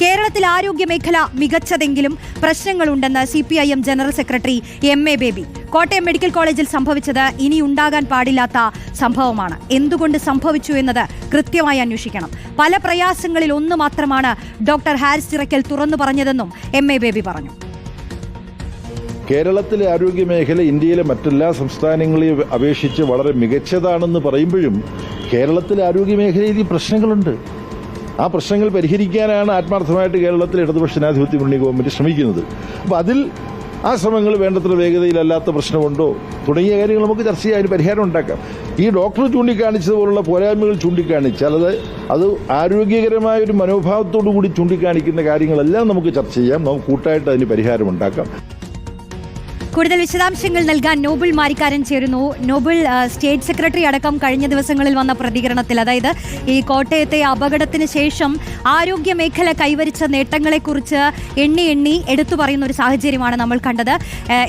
കേരളത്തിൽ ആരോഗ്യ മേഖല മികച്ചതെങ്കിലും പ്രശ്നങ്ങളുണ്ടെന്ന് C P I M general secretary M A Baby. Kottayam medical കോളേജിൽ സംഭവിച്ചത് ഇനി ഉണ്ടാകാൻ പാടില്ലാത്ത സംഭവമാണ്. എന്തുകൊണ്ട് സംഭവിച്ചു എന്നത് കൃത്യമായി അന്വേഷിക്കണം. പല പ്രയാസങ്ങളിൽ ഒന്ന് മാത്രമാണ് ഡോക്ടർ ഹാരിസ് ചിറക്കൽ തുറന്നു പറഞ്ഞതെന്നും എം എ ബേബി പറഞ്ഞു. കേരളത്തിലെ ആരോഗ്യ മേഖല ഇന്ത്യയിലെ മറ്റെല്ലാ സംസ്ഥാനങ്ങളെയും അപേക്ഷിച്ച് വളരെ മികച്ചതാണെന്ന് പറയുമ്പോഴും കേരളത്തിലെ ആരോഗ്യ മേഖലയിൽ പ്രശ്നങ്ങളുണ്ട്. ആ പ്രശ്നങ്ങൾ പരിഹരിക്കാനാണ് ആത്മാർത്ഥമായിട്ട് കേരളത്തിൽ ഇടതുപക്ഷ ജനാധിപത്യ മുന്നണി ഗവൺമെന്റ് ശ്രമിക്കുന്നത്. അപ്പോൾ അതിൽ ആ ശ്രമങ്ങൾ വേണ്ടത്ര വേഗതയിലല്ലാത്ത പ്രശ്നമുണ്ടോ? തുടങ്ങിയ കാര്യങ്ങൾ നമുക്ക് ചർച്ച ചെയ്യാൻ പരിഹാരം ഉണ്ടാക്കാം. ഈ ഡോക്ടർ ചൂണ്ടിക്കാണിച്ചതുപോലുള്ള പോരായ്മകൾ ചൂണ്ടിക്കാണിച്ചാൽ അത് അത് ആരോഗ്യകരമായ ഒരു മനോഭാവത്തോടു കൂടി ചൂണ്ടിക്കാണിക്കുന്ന കാര്യങ്ങളെല്ലാം നമുക്ക് ചർച്ച ചെയ്യാം. നമുക്ക് കൂട്ടായിട്ട് അതിന് പരിഹാരം ഉണ്ടാക്കാം. കൂടുതൽ വിശദാംശങ്ങൾ നൽകാൻ നോബിൾ മാരിക്കാരൻ ചേരുന്നു. നോബിൾ സ്റ്റേറ്റ് സെക്രട്ടറി അടക്കം കഴിഞ്ഞ ദിവസങ്ങളിൽ വന്ന പ്രതികരണത്തിൽ. അതായത് ഈ കോട്ടയത്തെ അപകടത്തിന് ശേഷം ആരോഗ്യ മേഖല കൈവരിച്ച നേട്ടങ്ങളെക്കുറിച്ച് എണ്ണി എണ്ണി എടുത്തു പറയുന്ന ഒരു സാഹചര്യമാണ് നമ്മൾ കണ്ടത്.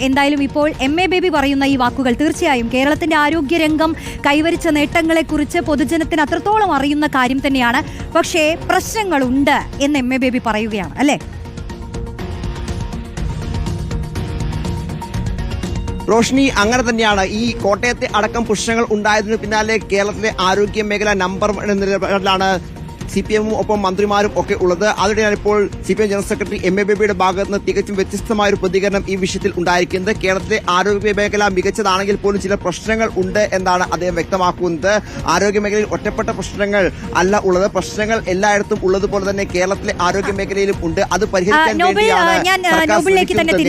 എന്തായാലും ഇപ്പോൾ എം എ ബേബി പറയുന്ന ഈ വാക്കുകൾ തീർച്ചയായും കേരളത്തിന്റെ ആരോഗ്യരംഗം കൈവരിച്ച നേട്ടങ്ങളെക്കുറിച്ച് പൊതുജനത്തിന് അത്രത്തോളം അറിയുന്ന കാര്യം തന്നെയാണ്. പക്ഷേ പ്രശ്നങ്ങളുണ്ട് എന്ന് എം എ ബേബി പറയുകയാണ് അല്ലേ? റോഷ്നി അങ്ങനെ തന്നെയാണ് ഈ കോട്ടയത്തെ അടക്കം പ്രശ്നങ്ങൾ ഉണ്ടായതിനു പിന്നാലെ കേരളത്തിലെ ആരോഗ്യ മേഖല നമ്പർ വൺ എന്ന നിലപാടിലാണ് സി പി എമ്മും ഒപ്പം മന്ത്രിമാരും ഒക്കെ ഉള്ളത്. അതിനിടെയാണ് ഇപ്പോൾ C P M general secretary M A ബേബിയുടെ ഭാഗത്ത് നിന്ന് തികച്ചും വ്യത്യസ്തമായ ഒരു പ്രതികരണം ഈ വിഷയത്തിൽ ഉണ്ടായിരിക്കുന്നത്. കേരളത്തിലെ ആരോഗ്യ മേഖല മികച്ചതാണെങ്കിൽ പോലും ചില പ്രശ്നങ്ങൾ ഉണ്ട് എന്നാണ് അദ്ദേഹം വ്യക്തമാക്കുന്നത്. ആരോഗ്യ മേഖലയിൽ ഒറ്റപ്പെട്ട പ്രശ്നങ്ങൾ അല്ല ഉള്ളത്. പ്രശ്നങ്ങൾ എല്ലായിടത്തും ഉള്ളതുപോലെ തന്നെ കേരളത്തിലെ ആരോഗ്യ മേഖലയിലും ഉണ്ട്. അത് പരിഹരിക്കാൻ വേണ്ടിയാണ് സർക്കാർ ശ്രമിക്കുന്നത്.